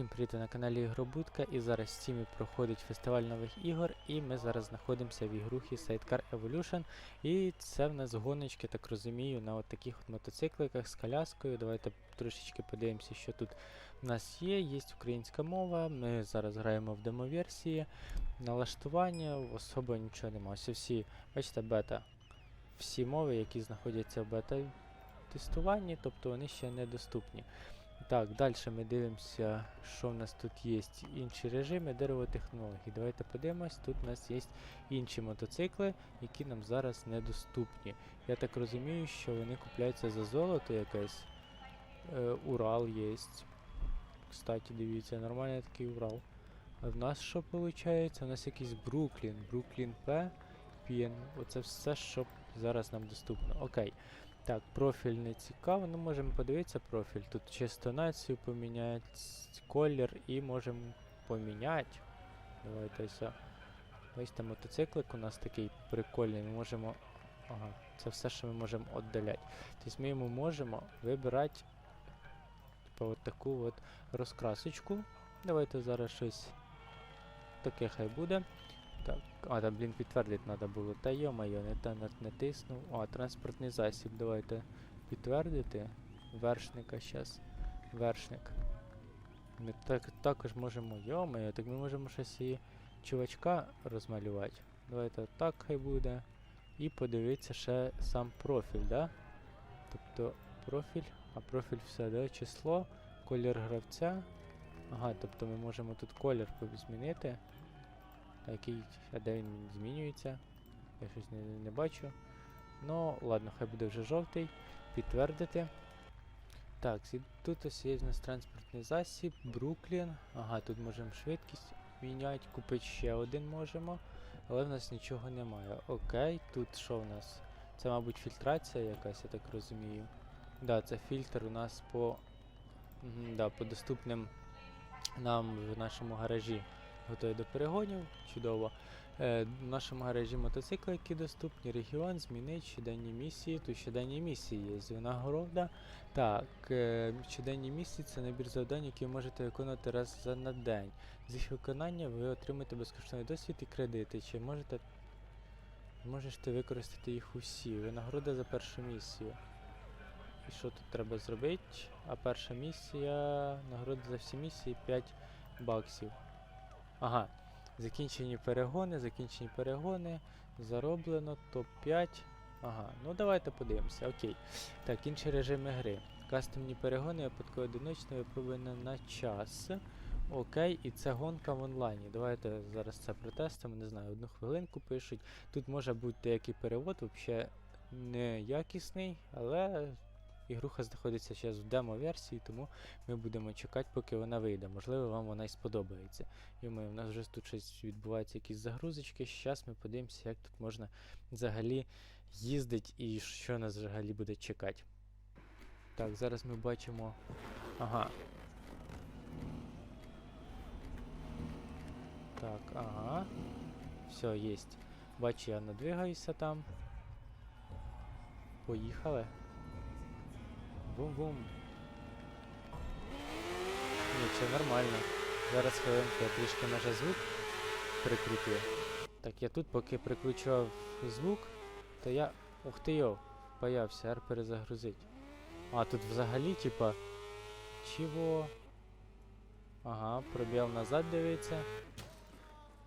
Всім привіт на каналі Ігробудка і зараз в Стімі проходить фестиваль нових ігор і ми зараз знаходимося в ігрухі Sidecar Evolution і це в нас гоночки, так розумію, на от таких от мотоцикликах з коляскою. Давайте трошечки подивимося, що тут в нас є. Є українська мова, ми зараз граємо в демоверсії, налаштування, особо нічого немає. Ось всі, бачите, бета. Всі мови, які знаходяться в бета-тестуванні, тобто вони ще недоступні. Так, далі ми дивимося, що в нас тут є. Інші режими деревотехнологій. Давайте подивимось, тут у нас є інші мотоцикли, які нам зараз недоступні. Я так розумію, що вони купляються за золото якесь. Е, Урал є. Кстати, дивіться, нормальний такий Урал. А в нас що виходить? У нас якийсь Бруклін, Бруклін П, Пін. Оце все, що зараз нам доступно. Окей. Так, профіль не цікаво, ну можемо подивитися профіль. Тут чисто націю поміняти, колір і можемо поміняти. Давайте все. Бачите, мотоциклик у нас такий прикольний. Ми можемо. Ага, це все, що ми можемо віддаляти. Тобто ми йому можемо вибирати типу, от таку от розкрасочку. Давайте зараз щось таке хай буде. Так, а, там, блін, підтвердити треба було. Та йо-моє, не нат- натиснув. А, транспортний засіб, давайте підтвердити. Вершника щас. Вершник. Ми так, також можемо. Йо-моє, так ми можемо щось і чувачка розмалювати. Давайте так хай буде. І подивитися ще сам профіль, да? Тобто профіль, а профіль все, да? Число, колір гравця. Ага, тобто ми можемо тут колір змінити. А який, а де він змінюється? Я щось не, не бачу. Ну, ладно, хай буде вже жовтий. Підтвердити. Так, тут ось є в нас транспортний засіб, Бруклін. Ага, тут можемо швидкість міняти, купити ще один можемо. Але в нас нічого немає. Окей, тут що в нас? Це, мабуть, фільтрація якась, я так розумію. Да, це фільтр у нас по, да, по доступним нам в нашому гаражі готові до перегонів. Чудово. Е, в нашому гаражі мотоцикли, які доступні, регіон, змінить щоденні місії. Тут щоденні місії є. Винагорода. Так, е, щоденні місії це набір завдань, які ви можете виконувати раз за на день. З їх виконання ви отримаєте безкоштовний досвід і кредити. Чи можете можете використати їх усі? Винагорода за першу місію. І що тут треба зробити? А перша місія. Нагорода за всі місії 5 баксів. Ага. Закінчені перегони, закінчені перегони. Зароблено топ-5. Ага, ну давайте подивимося. Окей. Так, інші режими гри. Кастомні перегони, випадково одиночне, випробування на час. Окей, і це гонка в онлайні. Давайте зараз це протестимо, не знаю, одну хвилинку пишуть. Тут може бути деякий перевод, взагалі не якісний, але ігруха знаходиться зараз в демо-версії, тому ми будемо чекати, поки вона вийде. Можливо, вам вона і сподобається. І ми, у нас вже тут щось відбувається, якісь загрузочки. Зараз ми подивимося, як тут можна взагалі їздити і що нас взагалі буде чекати. Так, зараз ми бачимо. Ага. Так, ага. Все, есть. Бачу, я надвигаюся там. Поїхали. Бум-бум. Ні, все нормально. Зараз хвилинку я трішки може звук прикрутив. Так, я тут поки прикручував звук, то я. Ух ти йо, боявся, ар перезагрузить. А, тут взагалі, типа. Чого? Ага, пробіл назад дивиться.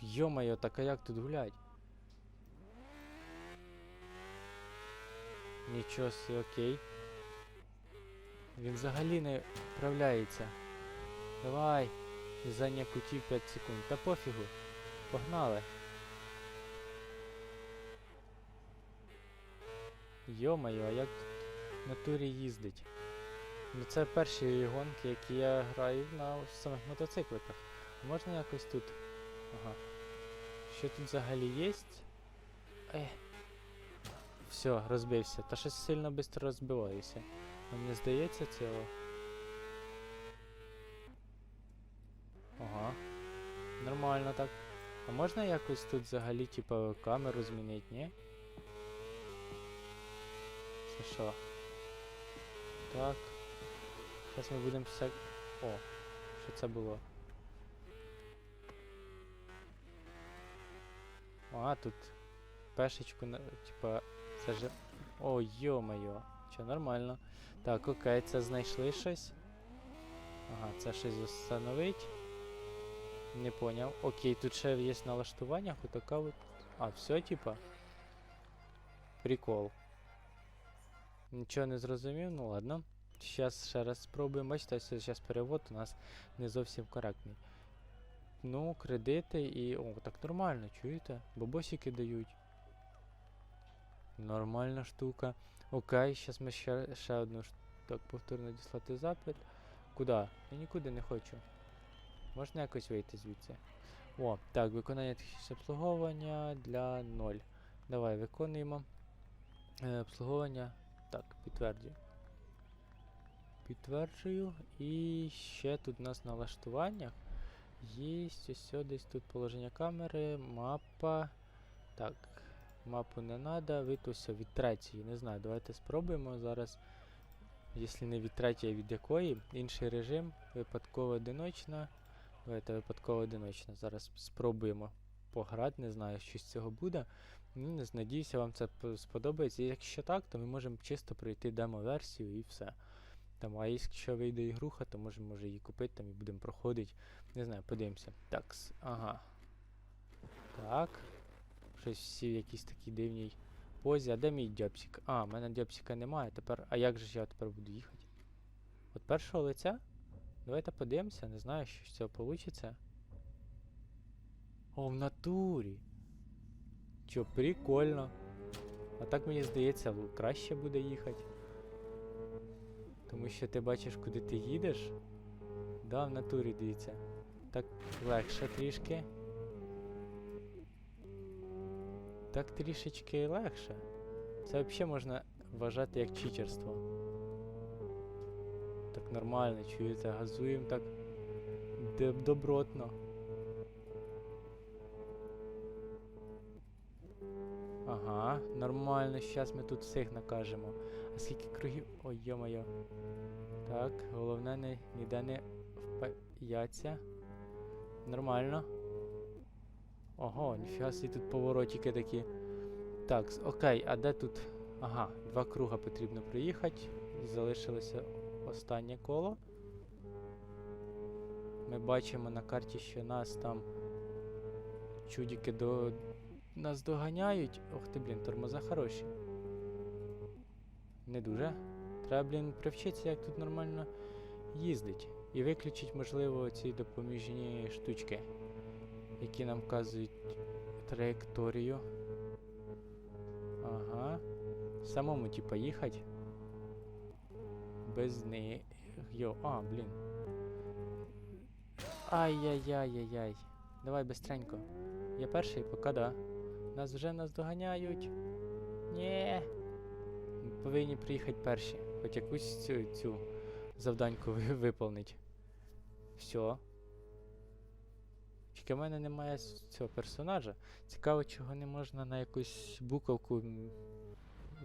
Йо-моє, так а як тут гулять? Нічого окей. Він взагалі не вправляється. Давай. В'язання кутів 5 секунд. Та пофігу. Погнали. Йо-моє, а як тут в натурі їздить? Ну це перші гонки, які я граю на самих мотоцикликах. Можна якось тут. Ага. Що тут взагалі є? Е. Все, розбився. Та щось сильно швидко розбиваюся. Мені здається цього. Ага. Нормально так. А можна якось тут взагалі, типа, камеру змінити, ні? Це що? Так. Зараз ми будемо все. О, Що це було? А, тут пешечку, на- типа, це же. О, йо-моє. Що, нормально. Так, окей, це знайшли щось. Ага, це щось встановить. Не поняв. Окей, тут ще є налаштування, отака от. А, все, типа. Прикол. Нічого не зрозумів, ну ладно. Зараз ще раз спробуємо. Бачите, зараз перевод у нас не зовсім коректний. Ну, кредити і. О, так нормально, чуєте? Бабосики дають. Нормальна штука. Окей, зараз ми ще, ще одну так, повторно діслати запит. Куди? Я нікуди не хочу. Можна якось вийти звідси. О, так, виконання технічного обслуговування для 0. Давай виконуємо. Е, обслуговування. Так, підтверджую. Підтверджую. І ще тут у нас налаштування. Є ось десь тут положення камери, мапа. Так, мапу не треба, вид ось від третьої. Не знаю, давайте спробуємо зараз. Якщо не від третьої, від якої. Інший режим, випадково одиночна. Давайте випадково одиночна. Зараз спробуємо пограти, не знаю, що з цього буде. Ну, не надіюся, вам це сподобається. Якщо так, то ми можемо чисто пройти демо-версію і все. Там, а якщо вийде ігруха, то можемо може її купити там і будемо проходити. Не знаю, подивимося. Так, ага. Так. Щось всі в якійсь такій дивній позі. А де мій дьопсик? А, в мене дьопсика немає. Тепер. А як же ж я тепер буду їхати? От першого лиця? Давайте подивимося, не знаю, що з цього вийде. О, в натурі. Чо, прикольно. А так мені здається, краще буде їхати. Тому що ти бачиш, куди ти їдеш. Да, в натурі дивіться. Так легше трішки. Так трішечки легше. Це взагалі можна вважати як читерство. Так нормально, чуєте, газуємо так добротно. Ага, нормально, зараз ми тут всіх накажемо. А скільки кругів. Ой, йо-моє. Так, головне не, ніде не впаяться. Нормально. Ого, ніфіга собі тут поворотики такі. Так, окей, а де тут. Ага, два круга потрібно проїхати. Залишилося останнє коло. Ми бачимо на карті, що нас там чудики до. Нас доганяють. Ох ти, блін, тормоза хороші. Не дуже. Треба, блін, привчитися, як тут нормально їздить. І виключить, можливо, ці допоміжні штучки, які нам вказують траєкторію. Ага. Самому, типа, їхати. Без неї. Йо, а, блін. Ай-яй-яй-яй-яй. Давай бистренько. Я перший, поки да. Нас вже нас доганяють. Нє. Повинні приїхати перші. Хоч якусь цю, цю завданьку ви- виповнить. Все. Тільки в мене немає цього персонажа. Цікаво, чого не можна на якусь буковку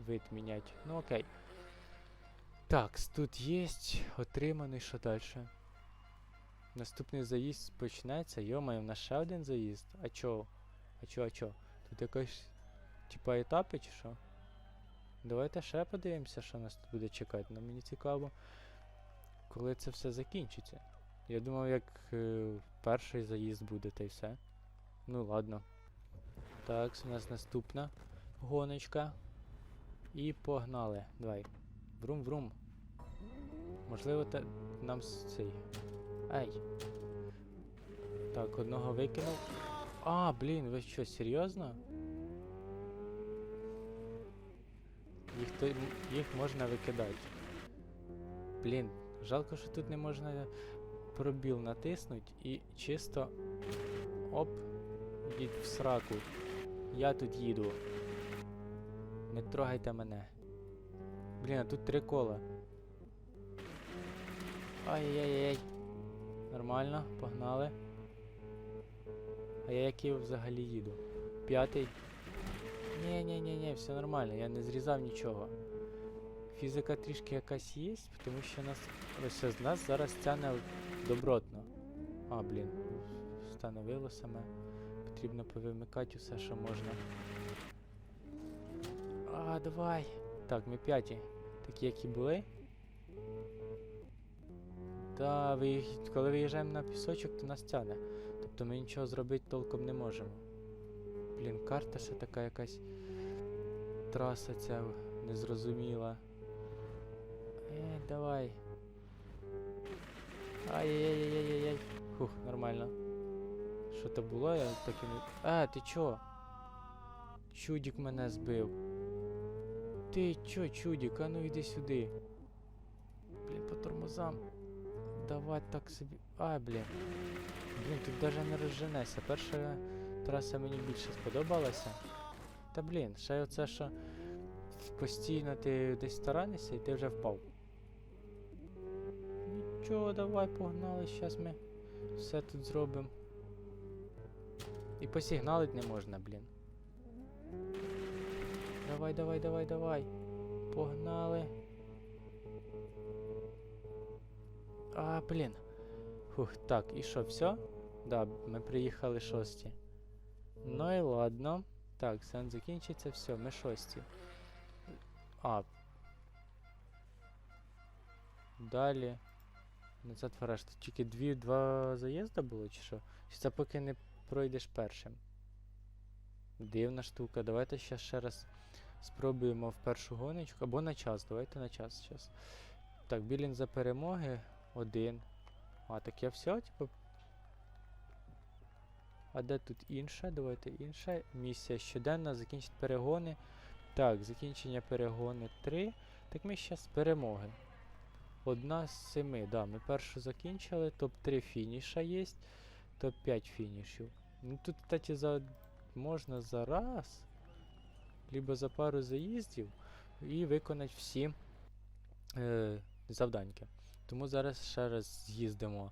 вид міняти. Ну окей. Так, тут є отриманий, що далі? Наступний заїзд почнеться. Йомаю, в нас ще один заїзд. А чо? А чо, а чо? Тут якась типа етапи чи що? Давайте ще подивимося, що нас тут буде чекати. Ну мені цікаво, коли це все закінчиться. Я думав, як е, перший заїзд буде, та й все. Ну ладно. Так, у нас наступна гоночка. І погнали. Давай. Врум-врум. Можливо, те, нам цей. Ай. Так, одного викинув. А, блін, ви що, серйозно? Їх, то, їх можна викидати. Блін, жалко, що тут не можна пробіл натиснути і чисто. Оп, йдіть в сраку. Я тут їду. Не трогайте мене. Блін, а тут три кола. Ай-яй-яй. Нормально, погнали. А я який взагалі їду? П'ятий. ні ні ні ні все нормально, я не зрізав нічого. Фізика трішки якась є, тому що нас ось з нас зараз тяне добротно. А, блін, встановило саме. Потрібно повимикати усе, що можна. А, давай. Так, ми п'яті. Такі, які були. Та, виїх- коли виїжджаємо на пісочок, то нас тяне. Тобто ми нічого зробити толком не можемо. Блін, карта ще така якась. Траса ця незрозуміла. Е, давай. Ай-яй-яй-яй-яй. Фух, нормально. Що то було, я так і не. А, ти чо? Чудік мене збив. Ти чо, чудік, а ну йди сюди. Блін, по тормозам. Давай так собі. А, блін. Блін, тут даже не розженешся. Перша траса мені більше сподобалася. Та блін, ще оце, що постійно ти десь старанишся і ти вже впав. Нічого, давай, погнали, щас ми все тут зробимо. І посігналить не можна, блін. Давай, давай, давай, давай. Погнали. А, блін. Фух, так, і що, все? Да, ми приїхали шості. Ну і ладно. Так, сеанс закінчиться, все, ми шості. А. Далі. Назад в арешт. Тільки дві, два заїзда було, чи що? Чи це поки не пройдеш першим? Дивна штука. Давайте ще ще раз спробуємо в першу гоночку. Або на час. Давайте на час зараз. Так, білін за перемоги. Один. А, так я все, типу. А де тут інша? Давайте інша. Місія щоденна, закінчить перегони. Так, закінчення перегони 3. Так ми ще з перемоги. Одна з семи, да, ми першу закінчили, топ-3 фініша є, топ-5 фінішів. Ну тут, кстати, за... можна за раз, либо за пару заїздів і виконати всі е, завданьки. Тому зараз ще раз з'їздимо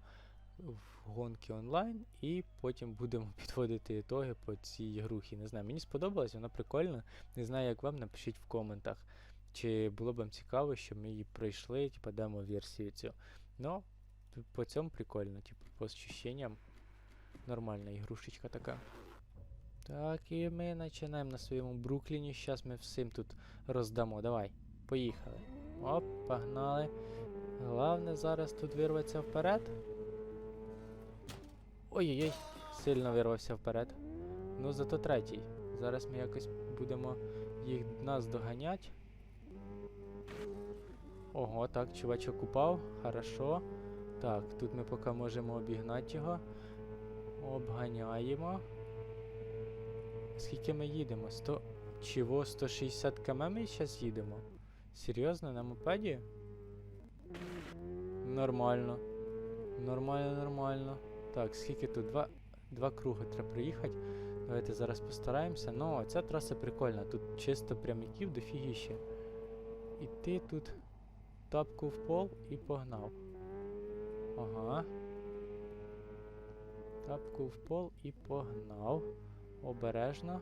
в гонки онлайн і потім будемо підводити ітоги по цій грухі. Не знаю, мені сподобалось, вона прикольна. Не знаю, як вам, напишіть в коментах. Чи було б вам цікаво, щоб ми її пройшли, типу, демо-версію цю. Ну, по цьому прикольно, типу, по ощущениям. Нормальна ігрушечка така. Так, і ми починаємо на своєму Брукліні. Зараз ми всім тут роздамо. Давай, поїхали. Оп, погнали. Головне зараз тут вирватися вперед. Ой-ой-ой, сильно вирвався вперед. Ну, зато третій. Зараз ми якось будемо їх нас доганять. Ого, так, чувачок упав. Хорошо. Так, тут ми поки можемо обігнати його. Обганяємо. Скільки ми їдемо? 100... Чого? 160 км ми зараз їдемо? Серйозно, на мопеді? Нормально. Нормально, нормально. Так, скільки тут? Два, два круги треба проїхати. Давайте зараз постараємося. Ну, ця траса прикольна. Тут чисто прямиків дофігіще. І ти тут тапку в пол і погнав. Ага. Тапку в пол і погнав. Обережно.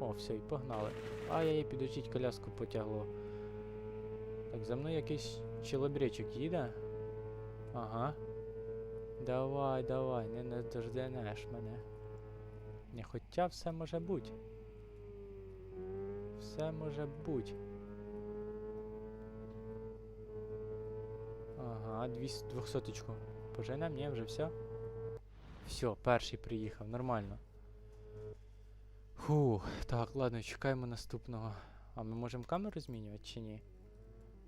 О, все, і погнали. Ай-яй, підучіть коляску потягло. Так, за мною якийсь чолобречик їде. Ага. Давай, давай, не наздожденеш мене. Не хоча все може бути. Все може бути. Ага, 200 двохсоточку. Поженем, ні, вже все. Все, перший приїхав, нормально. Фух, так, ладно, чекаємо наступного. А ми можемо камеру змінювати чи ні?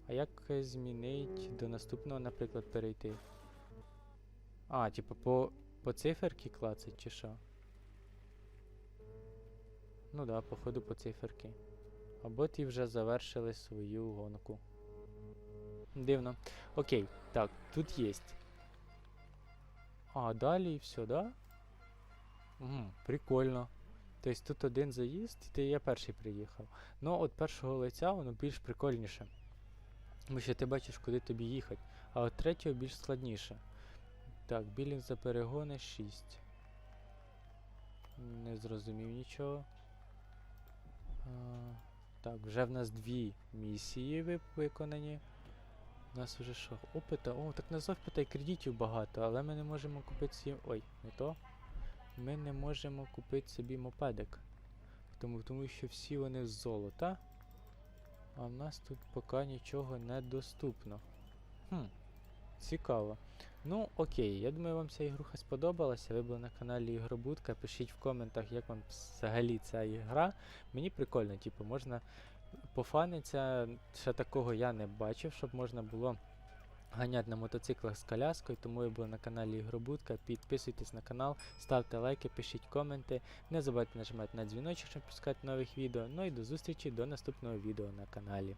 А як змінити до наступного, наприклад, перейти? А, типу по, по циферки клацать чи що? Ну да, походу по циферки. Або ті вже завершили свою гонку. Дивно. Окей, так, тут есть. А, далі все, да? Угу, прикольно. Тобто тут один заїзд, і я перший приїхав. Ну, от першого лиця воно більш прикольніше. Тому що ти бачиш, куди тобі їхати. А от третього більш складніше. Так, білінг за перегони 6. Не зрозумів нічого. А, так, вже в нас дві місії ви- виконані. У нас вже що, опита? О, так на опита і кредитів багато, але ми не можемо купити собі. Ой, не то. Ми не можемо купити собі мопедик. Тому, тому що всі вони з золота. А в нас тут поки нічого не доступно. Хм, цікаво. Ну, окей, я думаю, вам ця ігруха сподобалася. Ви були на каналі Ігробудка. Пишіть в коментах, як вам взагалі ця ігра. Мені прикольно, типу, можна пофаниться. Ще такого я не бачив, щоб можна було ганяти на мотоциклах з коляскою. Тому я був на каналі Ігробудка. Підписуйтесь на канал, ставте лайки, пишіть коменти. Не забудьте нажимати на дзвіночок, щоб пускати нових відео. Ну і до зустрічі до наступного відео на каналі.